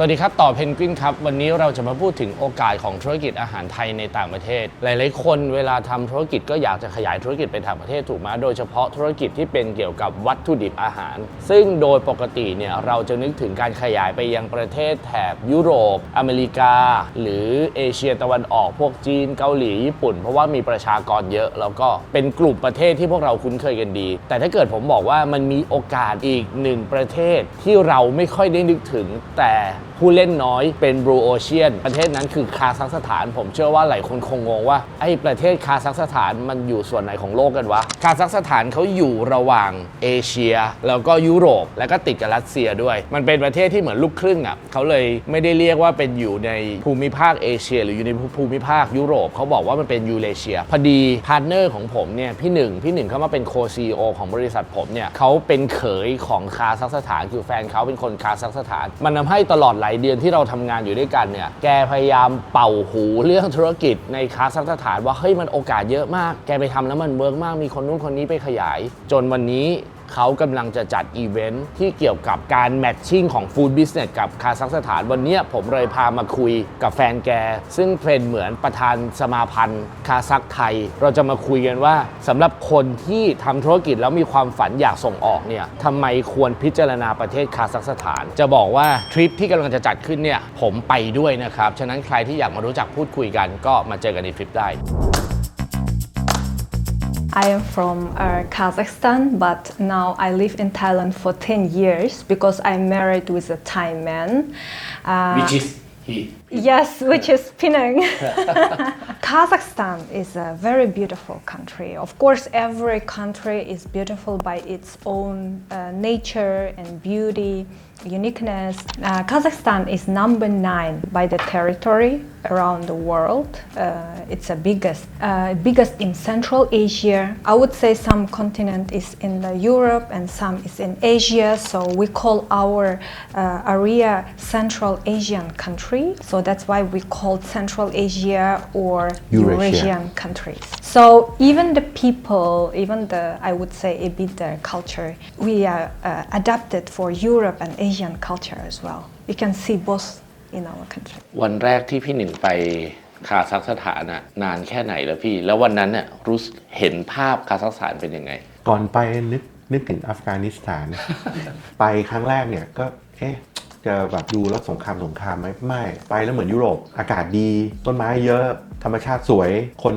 สวัสดีครับ ต่อเพนกวินครับ วันนี้เราจะมาพูดถึงโอกาสของธุรกิจอาหารไทยในต่างประเทศ หลายๆ คนเวลาทำธุรกิจก็อยากจะขยายธุรกิจไปต่างประเทศถูกไหมโดยเฉพาะธุรกิจที่เป็นเกี่ยวกับวัตถุดิบอาหาร ซึ่งโดยปกติเนี่ยเราจะนึกถึงการขยายไปยังประเทศแถบยุโรป อเมริกา หรือเอเชียตะวันออกพวกจีนเกาหลีญี่ปุ่น เพราะว่ามีประชากรเยอะแล้วก็เป็นกลุ่มประเทศที่พวกเราคุ้นเคยกันดี แต่ถ้าเกิดผมบอกว่ามันมีโอกาสอีกหนึ่งประเทศที่เราไม่ค่อยได้นึกถึงแต่ผู้เล่นน้อยเป็นบรูโอเชียนประเทศนั้นคือคาซัคสถาน ผมเชื่อว่าหลายคนคงงงว่าไอ้ประเทศคาซัคสถานมันอยู่ส่วนไหนของโลกกันวะ คาซัคสถานเขาอยู่ระหว่างเอเชีย แล้วก็ยุโรปแล้วก็ติดกับรัสเซียด้วย มันเป็นประเทศที่เหมือนลูกครึ่งอะเขาเลยไม่ได้เรียกว่าเป็นอยู่ในภูมิภาคเอเชีย หรืออยู่ในภูมิภาคยุโรปเขาบอกว่ามันเป็นยูเรเชีย พอดีพาร์ทเนอร์ของผมเนี่ยพี่หนึ่งพี่หนึ่งเขามาเป็นโคซีโอของบริษัทผมเนี่ยเขาเป็นเขยของคาซัคสถานคือแฟนเขาเป็นคนคาซัคสถาน มันทำให้ตลอดหลายเดือนที่เราทำงานอยู่ด้วยกันเนี่ยแกพยายามเป่าหูเรื่องธุรกิจในคาซัคสถานว่าเฮ้ยมันโอกาสเยอะมาก แกไปทำแล้วมันเวิร์กมากมีคนนู้นคนนี้ไปขยาย จนวันนี้ เขากำลังจะจัดอีเวนท์ที่เกี่ยวกับการแมทชิ่งของฟู้ดบิสเนสกับคาซัคสถานวันนี้ผมเลยพามาคุยกับแฟนแก ซึ่งเป็นเหมือนประธานสมาพันธ์คาซัคไทย เราจะมาคุยกันว่าสำหรับคนที่ทำธุรกิจแล้วมีความฝันอยากส่งออกเนี่ยทำไมควรพิจารณาประเทศคาซัคสถาน จะบอกว่าทริปที่กำลังจะจัดขึ้นเนี่ยผมไปด้วยนะครับ ฉะนั้นใครที่อยากมารู้จักพูดคุยกันก็มาเจอกันในทริปได้ I am from uh, Kazakhstan, but now I live in Thailand for 10 years because I'm married with a Thai man. Uh, is he Yes, which is Penang. Kazakhstan is a very beautiful country. Of course, every country is beautiful by its own uh, nature and beauty, uniqueness. Uh, Kazakhstan is number nine by the territory around the world. Uh, it's the biggest, uh, biggest in Central Asia. I would say some continent is in the Europe and some is in Asia. So we call our uh, area Central Asian country. So that's why we call Central Asia or Eurasia. Eurasian countries. So even the people, even the I would say a bit the culture, we are uh, adapted for Europe and Asian culture as well. We can see both in our country. วันแรกที่พี่หนึ่งไปคาซัคสถานน่ะนานแค่ไหนแล้วพี่ แล้ววันนั้นน่ะรู้สึกเห็นภาพคาซัคสถานเป็นยังไง ก่อนไปนึกนึกถึงอัฟกานิสถาน ไปครั้งแรกเนี่ยก็เอ๊ะจะแบบดูแล้วสงครามสงครามไหมไม่ ไปแล้วเหมือนยุโรปอากาศดี ต้นไม้เยอะธรรมชาติสวยคน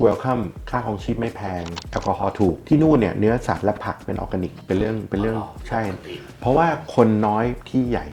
เวลคัมค่าของชีพไม่แพง แอลกอฮอล์ถูก ที่นู่นเนี่ยเนื้อสัตว์และผักเป็นออร์แกนิก เป็นเรื่องเป็นเรื่องใช่ เพราะว่าคนน้อยที่ใหญ่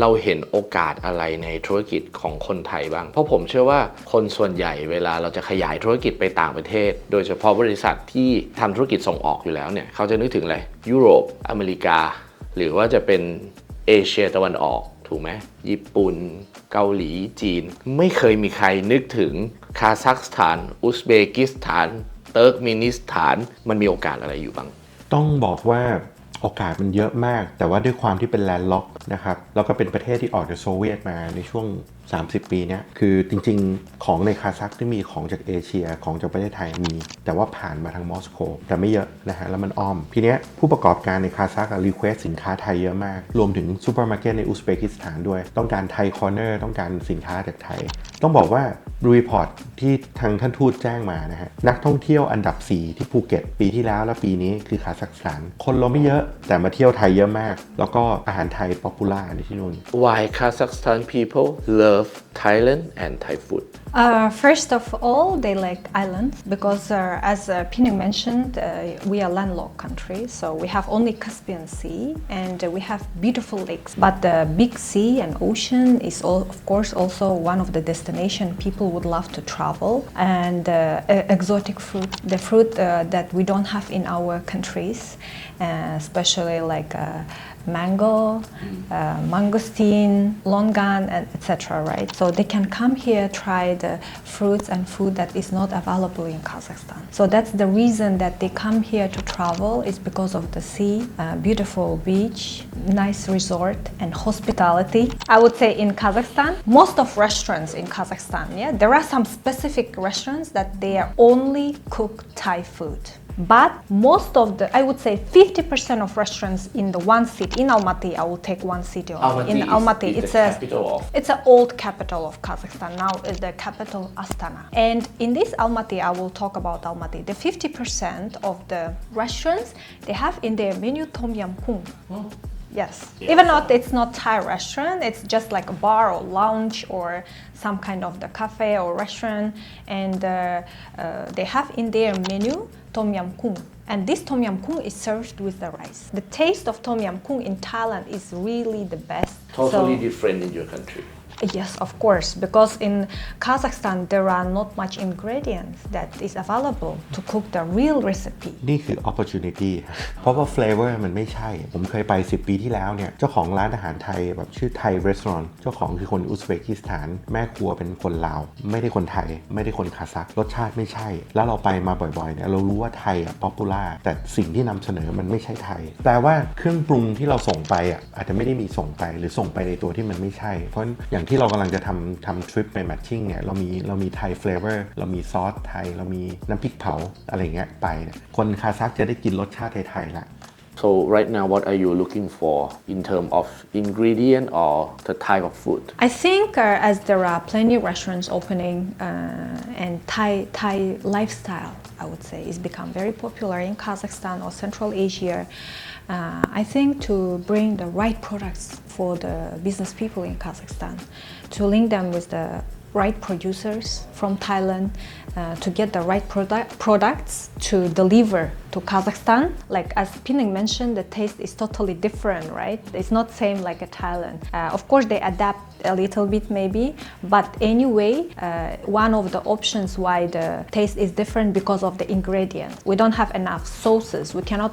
เราเห็นโอกาสอะไรในธุรกิจของคนไทยบ้าง เพราะผมเชื่อว่าคนส่วนใหญ่เวลาเราจะขยายธุรกิจไปต่างประเทศ โดยเฉพาะบริษัทที่ทำธุรกิจส่งออกอยู่แล้วเนี่ย เขาจะนึกถึงอะไร ยุโรป อเมริกา หรือว่าจะเป็นเอเชียตะวันออก ถูกไหม ญี่ปุ่น เกาหลี จีน ไม่เคยมีใครนึกถึง คาซัคสถาน อุซเบกิสถาน เติร์กมินิสถาน มันมีโอกาสอะไรอยู่บ้าง ต้องบอกว่าโอกาสมันเยอะมาก แต่ว่าด้วยความที่เป็นแลนด์ล็อกนะครับ แล้วก็เป็นประเทศที่ออกจากโซเวียตมาในช่วง 30 ปีเนี้ยคือจริงๆ ของในคาซัคที่มีของจากเอเชียของจากประเทศไทยมี แต่ว่าผ่านมาทางมอสโกแต่ไม่เยอะนะฮะแล้วมันอ้อม ทีเนี้ยผู้ประกอบการในคาซัครีเควสสินค้าไทยเยอะมาก รวมถึงซูเปอร์มาร์เก็ตในอุซเบกิสถานด้วย ต้องการไทยคอร์เนอร์ต้องการสินค้าจากไทย ต้องบอกว่ารีพอร์ตที่ทางท่านทูตแจ้งมานะฮะนักท่องเที่ยวอันดับ 4 ที่ภูเก็ต ปีที่แล้วและปีนี้คือคาซัคสถาน คนเราไม่เยอะแต่มาเที่ยวไทยเยอะมาก แล้วก็อาหารไทยป๊อปปูล่าในที่นู่น Why Kazakhstan people love Thailand and Thai food Uh, first of all, they like islands because, uh, as uh, Pinning mentioned, uh, we are landlocked country, so we have only Caspian Sea and uh, we have beautiful lakes. But the big sea and ocean is, all, of course, also one of the destination people would love to travel. And uh, exotic fruit, the fruit uh, that we don't have in our countries, uh, especially like. Uh, mango, uh, mangosteen, longan, etc. Right? So they can come here try the fruits and food that is not available in Kazakhstan. So that's the reason that they come here to travel is because of the sea, uh, beautiful beach, nice resort, and hospitality. I would say in Kazakhstan, most of restaurants in Kazakhstan, yeah, there are some specific restaurants that they are only cook Thai food. But most of the, I would say 50% of restaurants in the one city, in Almaty, I will take one city. only. in Almaty, it's a of it's an old capital of Kazakhstan. Now is the capital Astana. And in this Almaty, I will talk about Almaty. The 50% of the restaurants they have in their menu tom yam kung. Yes. Yeah. Even not it's not Thai restaurant, it's just like a bar or lounge or some kind of the cafe or restaurant and uh, uh, they have in their menu tom yam kung. And this tom yam kung is served with the rice. The taste of tom yam kung in Thailand is really the best. totally So- different in your country Yes, of course, because in Kazakhstan there are not much ingredients that is available to cook the real recipe. นี่คือ opportunity เพราะว่า flavor มันไม่ใช่ ผมเคยไป 10 ปีที่แล้วเนี่ย เจ้าของร้านอาหารไทยแบบชื่อไทยรีสอร์ทเจ้าของคือคนอุซเบกิสถาน แม่ครัวเป็นคนลาว ไม่ได้คนไทย ไม่ได้คนคาซักรสชาติไม่ใช่ แล้วเราไปมาบ่อยๆเนี่ย เรารู้ว่าไทยอะป๊อปปูล่า แต่สิ่งที่นำเสนอมันไม่ใช่ไทย แปลว่าเครื่องปรุงที่เราส่งไปอะอาจจะไม่ได้มีส่งไปหรือส่งไปในตัวที่มันไม่ใช่ เพราะอย่างที่เรากำลังจะทำทำทริปไปแมทชิ่งเนี่ยเรามีเรามีไทยเฟลเวอร์เรามีซอสไทย เรามีน้ำพริกเผาอะไรเงี้ยไปเนี่ยคนคาซักจะได้กินรสชาติไทยๆละ so right now what are you looking for in terms of ingredient or the type of food I think uh, as there are plenty of restaurants opening uh, and Thai Thai lifestyle, I would say, is become very popular in Kazakhstan or Central Asia. Uh, I think to bring the right products for the business people in Kazakhstan, to link them with the right producers from Thailand, uh, to get the right product, products to deliver to Kazakhstan. Like as Pinning mentioned, the taste is totally different, right? It's not same like a Thailand. Uh, of course, they adapt a little bit maybe, but anyway, uh, one of the options why the taste is different because of the ingredients. We don't have enough sauces. We cannot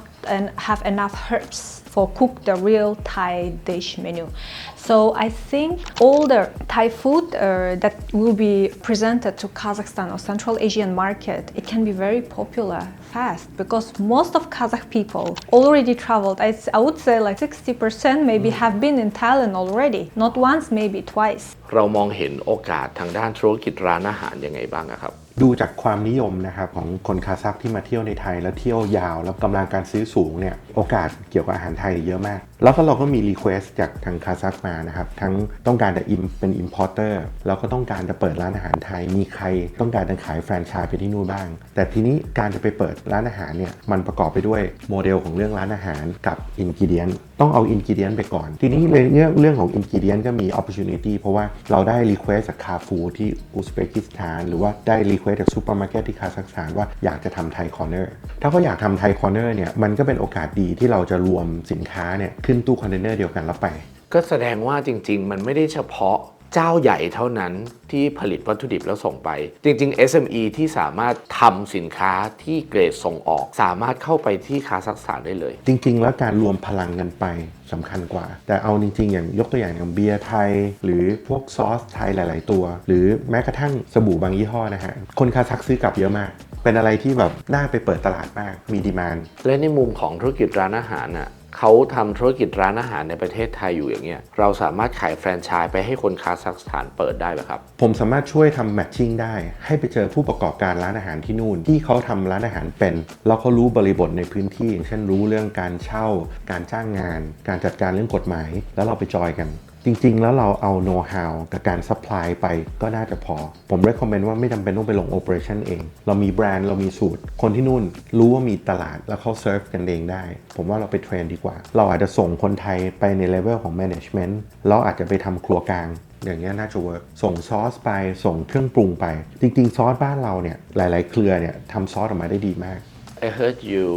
have enough herbs for cook the real Thai dish menu. So I think all the Thai food uh, that will be presented to Kazakhstan or Central Asian market, it can be very popular fast because most of Kazakh people already traveled. I, I would say like 60% maybe have been in Thailand already, not once, maybe twice. เรามองเห็นโอกาสทางด้านธุรกิจร้านอาหารยังไงบ้างอะครับ ดูจากความนิยมนะครับของคนคาซักที่มาเที่ยวในไทยแล้วเที่ยวยาว แล้วกำลังการซื้อสูงเนี่ยโอกาสเกี่ยวกับอาหารไทยเยอะมาก แล้วก็เราก็มีรีเควสจากทางคาซักมานะครับ ทั้งต้องการจะ im เป็น importer แล้วก็ต้องการจะเปิดร้านอาหารไทย มีใครต้องการจะขายแฟรนไชส์ไปที่นู่นบ้าง แต่ทีนี้การจะไปเปิดร้านอาหารเนี่ยมันประกอบไปด้วยโมเดลของเรื่องร้านอาหารกับอินกิเดียนต้องเอาอินกิเดียนไปก่อน ทีนี้เรื่องเรื่องของอินกิเดียนก็มี opportunity เพราะว่าเราได้รีเควสจากคาฟูที่อุซเบกิสถาน หรือว่าได้รีเควสจากซูเปอร์มาร์เก็ตที่คาซัคสถานว่าอยากจะทำไทยคอร์เนอร์ถ้าเขาอยากทำไทยคอร์เนอร์เนี่ยมันก็เป็นโอกาสดีที่เราจะรวมสินค้าเนี่ยขึ้นตู้คอนเทนเนอร์เดียวกันแล้วไป ก็แสดงว่าจริง ๆ มันไม่ได้เฉพาะเจ้าใหญ่เท่านั้นที่ผลิตวัตถุดิบแล้วส่งไป จริง ๆ SME ที่สามารถทำสินค้าที่เกรดส่งออก สามารถเข้าไปที่คาซัคสถานได้เลย จริง ๆ แล้วการรวมพลังกันไปสำคัญกว่า แต่เอาจริง ๆ อย่างยกตัวอย่างอย่างเบียร์ไทย หรือพวกซอสไทยหลาย ๆ ตัว หรือแม้กระทั่งสบู่บางยี่ห้อนะฮะคนคาซักซื้อกลับเยอะมากเป็นอะไรที่แบบน่าไปเปิดตลาดมาก มีดีมานและในมุมของธุรกิจร้านอาหารน่ะ เขาทำธุรกิจร้านอาหารในประเทศไทยอยู่อย่างเงี้ยเราสามารถขายแฟรนไชส์ไปให้คนคาซัคสถานเปิดได้ไหมครับ ผมสามารถช่วยทำแมทชิ่งได้ ให้ไปเจอผู้ประกอบการร้านอาหารที่นู่น ที่เขาทำร้านอาหารเป็น แล้วเขารู้บริบทในพื้นที่อย่างเช่นรู้เรื่องการเช่า การจ้างงาน การจัดการเรื่องกฎหมาย แล้วเราไปจอยกัน จริงๆ แล้วเราเอาโน้ต h าวกับการซัพพลายไปก็น่าจะพอ ผม recommend ว่าไม่จำเป็นต้องไปลง operation เอง เรามีแบรนด์เรามีสูตร คนที่นู่นรู้ว่ามีตลาดแล้วเขาเซิร์ฟกันเองได้ ผมว่าเราไปเทรนดีกว่า เราอาจจะส่งคนไทยไปในเลเวลของ management แล้วอาจจะไปทำครัวกลางอย่างเงี้ยน่าจะเวิร์กส่งซอสไปส่งเครื่องปรุงไป จริง ๆ ซอสบ้านเราเนี่ยหลาย ๆ เครือเนี่ยทำซอสออกมาได้ดีมาก I heard you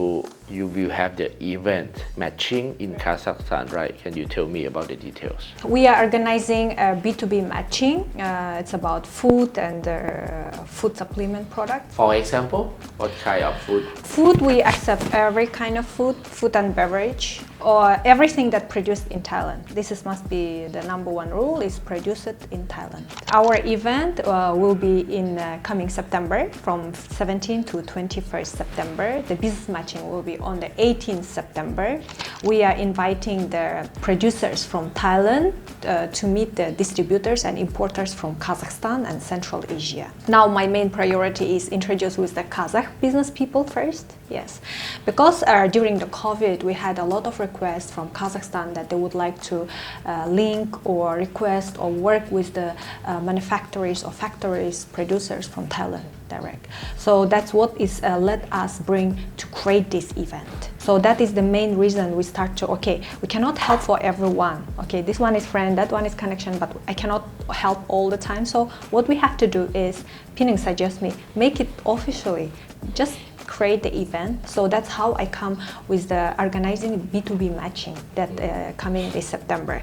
you will have the event matching in Kazakhstan right Can you tell me about the details We are organizing a B2B matching. Uh, it's about food and uh, food supplement products. For example what kind of food Food, we accept every kind of food, food and beverage, or everything that produced in Thailand. This is, must be the number one rule is produced in Thailand. Our event uh, will be in uh, coming September from 17 to 21st September. The business matching will be on the 18th September. We are inviting the producers from Thailand uh, to meet the distributors and importers from Kazakhstan and Central Asia. Now my main priority is introduce with the Kazakh business people first. Yes, because uh, during the COVID, we had a lot of requests from Kazakhstan that they would like to uh, link or request or work with the uh, manufacturers or factories producers from Thailand direct. So that's what is uh, let us bring to create this event. So that is the main reason we start to okay, we cannot help for everyone. Okay, this one is friend, that one is connection, but I cannot help all the time. So what we have to do is, Pinning suggests me, make it officially. Just create the event. So that's how I come with the organizing B2B matching that uh, coming this September.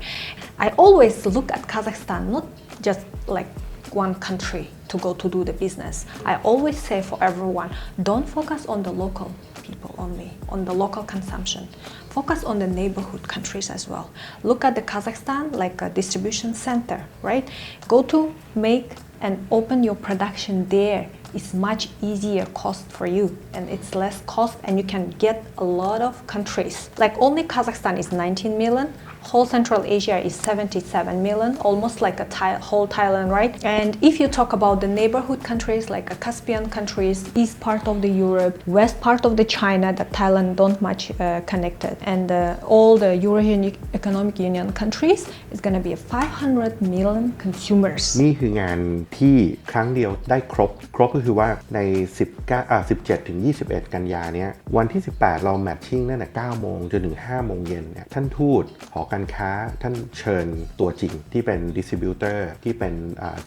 I always look at Kazakhstan not just like one country to go to do the business. I always say for everyone, don't focus on the local people only, on the local consumption. Focus on the neighborhood countries as well. Look at the Kazakhstan like a distribution center, right? Go to make and open your production there it's much easier cost for you and it's less cost and you can get a lot of countries. Like only kazakhstan is 19 million whole central asia is 77 million almost like a Thai, whole thailand right and if you talk about the neighborhood countries like a caspian countries east part of the europe west part of the china that thailand don't much uh, connected and uh, all the eurasian E- economic union countries is going to be 500 million consumers นี่คืองานที่ครั้งเดียวได้ครบ ครบก็คือว่าใน 19อ่า17 ถึง 21 กันยาเนี้ยวันที่ 18 เราแมทชิ่งตั้งแต่9โมงจนถึง 5 โมงเย็นเนี่ยท่านทูตหอ การค้าท่านเชิญตัวจริงที่เป็นดิสติบิวเตอร์ที่เป็น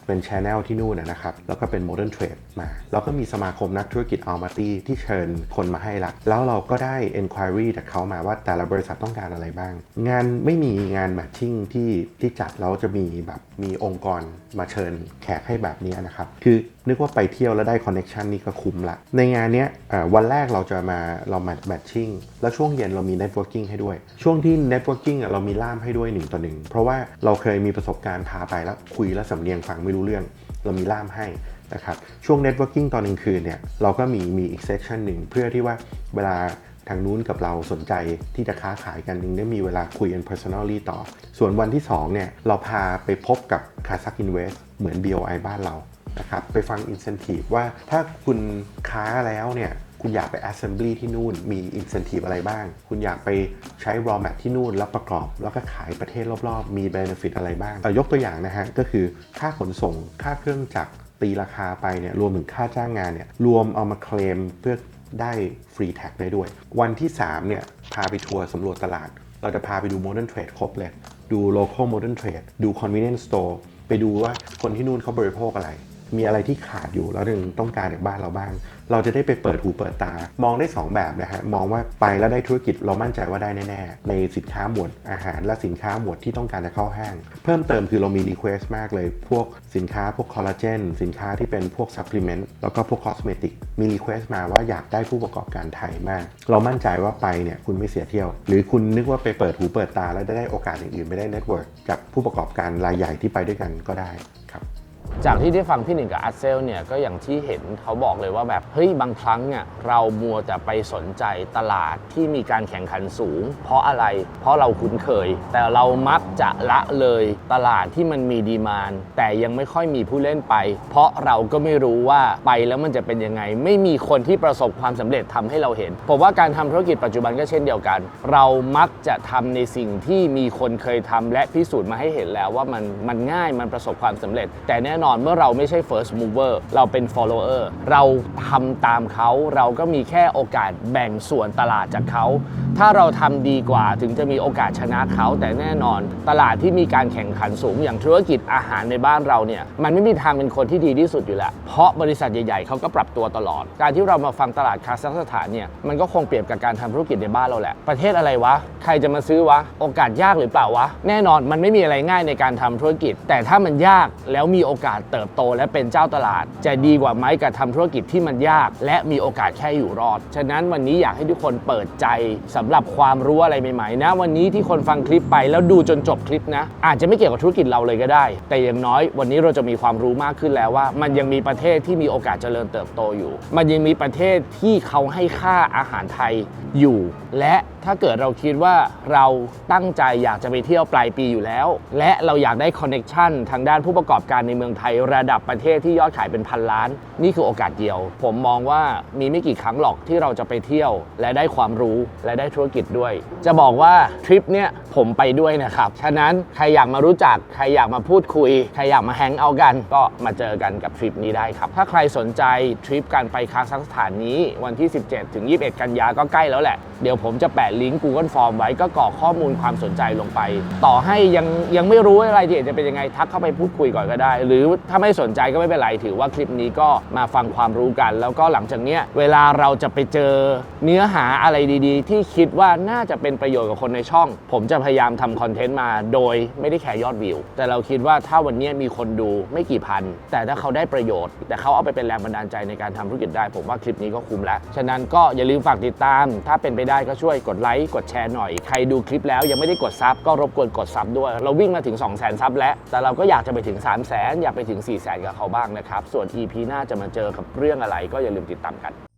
เป็นชแนลที่นู่นนะครับ แล้วก็เป็นโมเดิร์นเทรดมา แล้วก็มีสมาคมนักธุรกิจอัลมาตีที่เชิญคนมาให้ละแล้วเราก็ได้ Enquiry จากเขามาว่าแต่ละบริษัทต้องการอะไรบ้าง งานไม่มีงานแมทชิ่งที่ที่จัดแล้วจะมีแบบมีองค์กรมาเชิญแขกให้แบบนี้นะครับ คือนึกว่าไปเที่ยวแล้วได้คอนเน็ชันนี่ก็คุ้มละ ในงานนี้วันแรกเราจะมาเราแมทแมทชิ่งแล้วช่วงเย็นเรามีเน็ตเวิร์กิ่งให้ด้วย ช่วงที่เน็ตเวิร์กิ่งเรามีล่ามให้ด้วยหนึ่งต่อหนึ่งเพราะว่าเราเคยมีประสบการณ์พาไปแล้วคุยแล้วสำเนียงฟังไม่รู้เรื่อง เรามีล่ามให้นะครับช่วง Networking ตอนกลางคืนเนี่ยเราก็มีมีอีกเซสชันหนึ่งเพื่อที่ว่าเวลาทางนู้นกับเราสนใจที่จะค้าขายกันยังได้มีเวลาคุยกัน personally ต่อ ส่วนวันที่2เนี่ยเราพาไปพบกับ k a z a k Invest เหมือน BOI บ้านเรานะครับไปฟัง incentive ว่าถ้าคุณค้าแล้วเนี่ย คุณอยากไป assembly ที่นู่น มี incentive อะไรบ้าง คุณอยากไปใช้ raw mat ที่นู่น แล้วประกอบ แล้วก็ขายประเทศรอบๆ มี benefit อะไรบ้างยกตัวอย่างนะฮะ ก็คือค่าขนส่งค่าเครื่องจักรตีราคาไปเนี่ยรวมถึงค่าจ้างงานเนี่ยรวมเอามาเคลมเพื่อได้ฟรีแท็กได้ด้วย วันที่ 3 เนี่ย พาไปทัวร์สำรวจตลาด เราจะพาไปดู modern trade ครบเลย ดู local modern trade ดู convenience store ไปดูว่าคนที่นู่นเขาบริโภคอะไร มีอะไรที่ขาดอยู่แล้วถึงต้องการจากบ้านเราบ้าง เราจะได้ไปเปิดหูเปิดตา มองได้ 2 แบบนะฮะมองว่าไปแล้วได้ธุรกิจเรามั่นใจว่าได้แน่ๆในสินค้าหมวดอาหารและสินค้าหมวดที่ต้องการจะเข้าห้าง เพิ่มเติมคือเรามีรีเควสต์มากเลย พวกสินค้าพวกคอลลาเจนสินค้าที่เป็นพวกซัพพลีเมนต์แล้วก็พวกคอสเมติกมีรีเควสต์มาว่าอยากได้ผู้ประกอบการไทยมาก เรามั่นใจว่าไปเนี่ยคุณไม่เสียเที่ยว หรือคุณนึกว่าไปเปิดหูเปิดตาแล้วได้โอกาสอย่างอื่นไม่ได้เน็ตเวิร์กกับผู้ประกอบการรายใหญ่ที่ไปด้วยกันก็ได้ จากที่ได้ฟังพี่หนึ่งกับอาร์เซลเนี่ยก็อย่างที่เห็นเขาบอกเลยว่าแบบเฮ้ยบางครั้งเนี่ยเรามัวแต่ไปสนใจตลาดที่มีการแข่งขันสูง เพราะอะไรเพราะเราคุ้นเคย แต่เรามักจะละเลยตลาดที่มันมีดีมานแต่ยังไม่ค่อยมีผู้เล่นไป เพราะเราก็ไม่รู้ว่าไปแล้วมันจะเป็นยังไง ไม่มีคนที่ประสบความสำเร็จทำให้เราเห็นผมว่าการทำธุรกิจปัจจุบันก็เช่นเดียวกัน เรามักจะทำในสิ่งที่มีคนเคยทำและพิสูจน์มาให้เห็นแล้วว่ามันมันง่ายมันประสบความสำเร็จ แต่แน่นอนเมื่อเราไม่ใช่ first mover เราเป็น follower เราทำตามเขา เราก็มีแค่โอกาสแบ่งส่วนตลาดจากเขา ถ้าเราทำดีกว่าถึงจะมีโอกาสชนะเขา แต่แน่นอน ตลาดที่มีการแข่งขันสูงอย่างธุรกิจอาหารในบ้านเราเนี่ย มันไม่มีทางเป็นคนที่ดีที่สุดอยู่แล้ว เพราะบริษัทใหญ่ๆ เขาก็ปรับตัวตลอด การที่เรามาฟังตลาดคาซัคสถานเนี่ย มันก็คงเปรียบกับการทำธุรกิจในบ้านเราแหละ ประเทศอะไรวะ ใครจะมาซื้อวะ โอกาสยากหรือเปล่าวะ แน่นอนมันไม่มีอะไรง่ายในการทำธุรกิจ แต่ถ้ามันยากแล้วมีโอกาสเติบโตและเป็นเจ้าตลาด จะดีกว่าไหมกับทำธุรกิจที่มันยาก และมีโอกาสแค่อยู่รอด ฉะนั้นวันนี้อยากให้ทุกคนเปิดใจสำหรับความรู้อะไรใหม่ๆนะ วันนี้ที่คนฟังคลิปไปแล้วดูจนจบคลิปนะ อาจจะไม่เกี่ยวกับธุรกิจเราเลยก็ได้ แต่อย่างน้อยวันนี้เราจะมีความรู้มากขึ้นแล้วว่า มันยังมีประเทศที่มีโอกาสเจริญเติบโตอยู่ มันยังมีประเทศที่เขาให้ค่าอาหารไทยอยู่ และ ถ้าเกิดเราคิดว่าเราตั้งใจอยากจะไปเที่ยวปลายปีอยู่แล้ว และเราอยากได้คอนเน็ชันทางด้านผู้ประกอบการในเมืองไทย ระดับประเทศที่ยอดขายเป็นพันล้าน นี่คือโอกาสเดียว ผมมองว่ามีไม่กี่ครั้งหรอกที่เราจะไปเที่ยว และได้ความรู้และได้ธุรกิจด้วย จะบอกว่าทริปเนี้ยผมไปด้วยนะครับ ฉะนั้นใครอยากมารู้จัก ใครอยากมาพูดคุย ใครอยากมาแฮงเอาท์กัน ก็มาเจอกันกับทริปนี้ได้ครับ ถ้าใครสนใจทริปการไปคาซัคสถานนี้วันที่ 17ถึง21 กันยาก็ใกล้แล้วแหละ เดี๋ยวผมจะแปะลิงก์ Google Form ไว้ก็กรอกข้อมูลความสนใจลงไป ต่อให้ยังยังไม่รู้ว่ารายละเอียดจะเป็นยังไงทักเข้าไปพูดคุยก่อนก็ได้ หรือถ้าไม่สนใจก็ไม่เป็นไรถือว่าคลิปนี้ก็มาฟังความรู้กัน แล้วก็หลังจากเนี้ยเวลาเราจะไปเจอเนื้อหาอะไรดีๆ ที่คิดว่าน่าจะเป็นประโยชน์กับคนในช่อง ผมจะพยายามทำคอนเทนต์มาโดยไม่ได้แคร์ยอดวิว แต่เราคิดว่าถ้าวันนี้มีคนดูไม่กี่พัน แต่ถ้าเขาได้ประโยชน์ แต่เขาเอาไปเป็นแรงบันดาลใจในการทำธุรกิจได้ ผมว่าคลิปนี้ก็คุ้มแล้วฉะนั้นก็อย่าลืมฝากติดตาม ถ้าเป็นไปได้ก็ช่วยกดไลค์กดแชร์หน่อย ใครดูคลิปแล้วยังไม่ได้กดซับก็รบกวนกดซับด้วย เราวิ่งมาถึง 2 0 0 0 0 0ซับแล้ว แต่เราก็อยากจะไปถึง 3 0 0 0 0 0อยากไปถึง 4 0 0 0 0 0 กับเขาบ้างนะครับ ส่วน EP หน้าจะมาเจอกับเรื่องอะไรก็อย่าลืมติดตามกัน